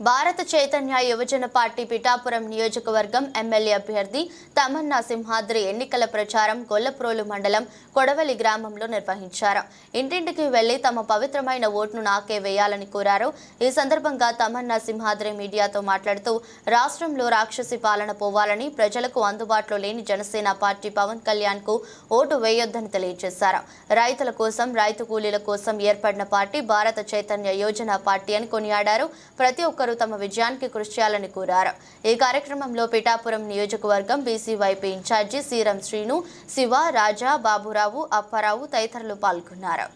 భారత చైతన్య యువజన పార్టీ పిఠాపురం నియోజకవర్గం ఎమ్మెల్యే అభ్యర్థి తమన్నా సింహాద్రి ఎన్నికల ప్రచారం గొల్లప్రోలు మండలం కొడవలి గ్రామంలో నిర్వహించారు. ఇంటింటికి వెళ్ళి తమ పవిత్రమైన ఓటును నాకే వేయాలని కోరారు. ఈ సందర్భంగా తమన్నా సింహాద్రి మీడియాతో మాట్లాడుతూ రాష్ట్రంలో రాక్షసి పాలన పోవాలని ప్రజలకు అందుబాటులో లేని జనసేన పార్టీ పవన్ కళ్యాణ్కు ఓటు వేయొద్దని తెలియజేశారు. రైతుల కోసం రైతు కూలీల కోసం ఏర్పడిన పార్టీ భారత చైతన్య యోజన పార్టీ అని కొనియాడారు. ప్రతి వారు తమ విజయానికి కృషి చేయాలని కోరారు. ఈ కార్యక్రమంలో పిఠాపురం నియోజకవర్గం BCYP in charge Seeram Srinu Siva Raja Baburao Apparao తదితరులు పాల్గొన్నారు.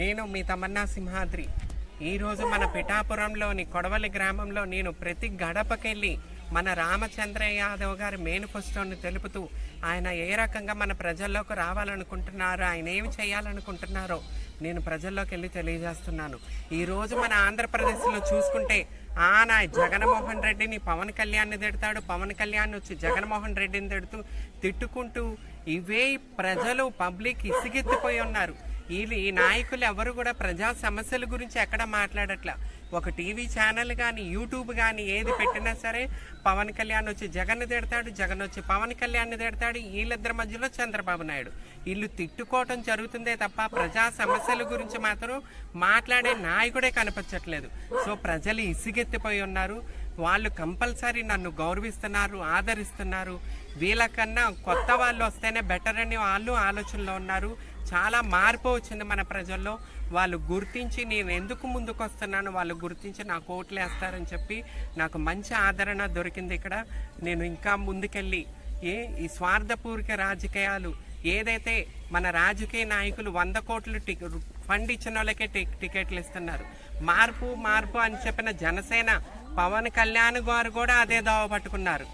నేను మీ తమన్నా సింహాద్రి. ఈరోజు మన పిఠాపురంలోని కొడవలి గ్రామంలో నేను ప్రతి గడపకెళ్ళి మన రామచంద్ర యాదవ్ గారి మేనిఫెస్టోని తెలుపుతూ ఆయన ఏ రకంగా మన ప్రజల్లోకి రావాలనుకుంటున్నారో ఆయన ఏమి చేయాలనుకుంటున్నారో నేను ప్రజల్లోకి వెళ్ళి తెలియజేస్తున్నాను. ఈరోజు మన ఆంధ్రప్రదేశ్లో చూసుకుంటే ఆన జగన్మోహన్ రెడ్డిని పవన్ కళ్యాణ్ని తిడతాడు పవన్ కళ్యాణ్ వచ్చి జగన్మోహన్ రెడ్డిని తిడుతూ తిట్టుకుంటూ ఇవే ప్రజలు పబ్లిక్ ఇసిగెత్తిపోయి ఉన్నారు. వీళ్ళు ఈ నాయకులు ఎవరు కూడా ప్రజా సమస్యల గురించి ఎక్కడ మాట్లాడట్లా. ఒక టీవీ ఛానల్ కానీ యూట్యూబ్ కానీ ఏది పెట్టినా సరే పవన్ కళ్యాణ్ వచ్చి జగన్ తిడతాడు జగన్ వచ్చి పవన్ కళ్యాణ్ తిడతాడు వీళ్ళిద్దరి మధ్యలో చంద్రబాబు నాయుడు. వీళ్ళు తిట్టుకోవటం జరుగుతుందే తప్ప ప్రజా సమస్యల గురించి మాత్రం మాట్లాడే నాయకుడే కనిపించట్లేదు. సో ప్రజలు ఇసిగెత్తిపోయి ఉన్నారు. వాళ్ళు కంపల్సరీ నన్ను గౌరవిస్తున్నారు ఆదరిస్తున్నారు. వీళ్ళకన్నా కొత్త వాళ్ళు వస్తేనే బెటర్ అని వాళ్ళు ఆలోచనలో ఉన్నారు. చాలా మార్పు వచ్చింది మన ప్రజల్లో. వాళ్ళు గుర్తించి నేను ఎందుకు ముందుకు వస్తున్నాను వాళ్ళు గుర్తించి నాకు ఓట్లు వేస్తారని చెప్పి నాకు మంచి ఆదరణ దొరికింది ఇక్కడ. నేను ఇంకా ముందుకెళ్ళి ఏ ఈ స్వార్థపూరిక రాజకీయాలు ఏదైతే మన రాజకీయ నాయకులు వంద కోట్లు టిక్ ఫండ్ ఇచ్చిన వాళ్ళకే టి టికెట్లు ఇస్తున్నారు. మార్పు మార్పు అని చెప్పిన జనసేన పవన్ కళ్యాణ్ గారు కూడా అదే దోవ పట్టుకున్నారు.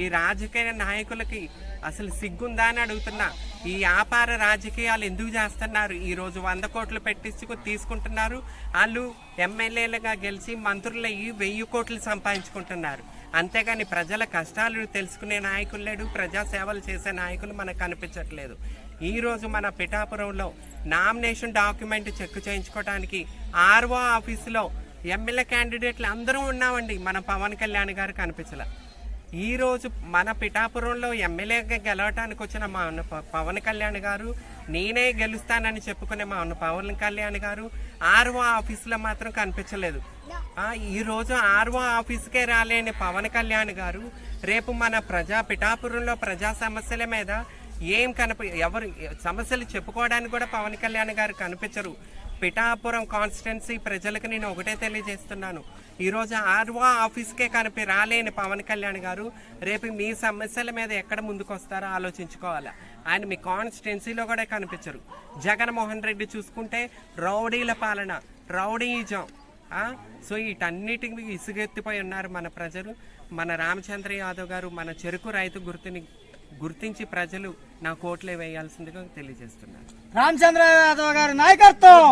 ఈ రాజకీయ నాయకులకి అసలు సిగ్గుందా అని అడుగుతున్నా. ఈ వ్యాపార రాజకీయాలు ఎందుకు చేస్తున్నారు? ఈరోజు వంద కోట్లు పెట్టించుకు తీసుకుంటున్నారు. వాళ్ళు ఎమ్మెల్యేలుగా గెలిచి మంత్రులయ్యి వెయ్యి కోట్లు సంపాదించుకుంటున్నారు. అంతేగాని ప్రజల కష్టాలు తెలుసుకునే నాయకులు లేడు. ప్రజాసేవలు చేసే నాయకులు మనకు కనిపించట్లేదు. ఈరోజు మన పిఠాపురంలో నామినేషన్ డాక్యుమెంట్ చెక్ చేయించుకోవడానికి ఆర్ఓ ఆఫీసులో ఎమ్మెల్యే క్యాండిడేట్లు అందరూ ఉన్నామండి. మన పవన్ కళ్యాణ్ గారు కనిపించలే. ఈరోజు మన పిఠాపురంలో ఎమ్మెల్యేగా గెలవటానికి వచ్చిన మా అన్న పవన్ కళ్యాణ్ గారు నేనే గెలుస్తానని చెప్పుకునే మా అన్న పవన్ కళ్యాణ్ గారు ఆర్ఓ ఆఫీసులో మాత్రం కనిపించలేదు. ఈరోజు ఆర్ఓ ఆఫీస్కే రాలేని పవన్ కళ్యాణ్ గారు రేపు మన ప్రజా పిఠాపురంలో ప్రజా సమస్యల మీద ఏం కనిపి ఎవరు సమస్యలు చెప్పుకోవడానికి కూడా పవన్ కళ్యాణ్ గారు కనిపించరు. పిఠాపురం కాన్స్టిట్యున్సీ ప్రజలకు నేను ఒకటే తెలియజేస్తున్నాను. ఈరోజు ఆర్వా ఆఫీస్కే కనిపి రాలేని పవన్ కళ్యాణ్ గారు రేపు మీ సమస్యల మీద ఎక్కడ ముందుకొస్తారో ఆలోచించుకోవాలి. ఆయన మీ కాన్స్టిట్యున్సీలో కూడా కనిపించరు. జగన్మోహన్ రెడ్డి చూసుకుంటే రౌడీల పాలన రౌడీజం. సో వీటన్నిటికి ఇసుగెత్తిపోయి ఉన్నారు మన ప్రజలు. మన రామచంద్ర యాదవ్ గారు మన చెరుకు రైతు గుర్తుని గుర్తించి ప్రజలు నా కోట్లే వేయాల్సిందిగా తెలియజేస్తున్నారు. రామచంద్ర యాదవ్ గారి నాయకత్వం.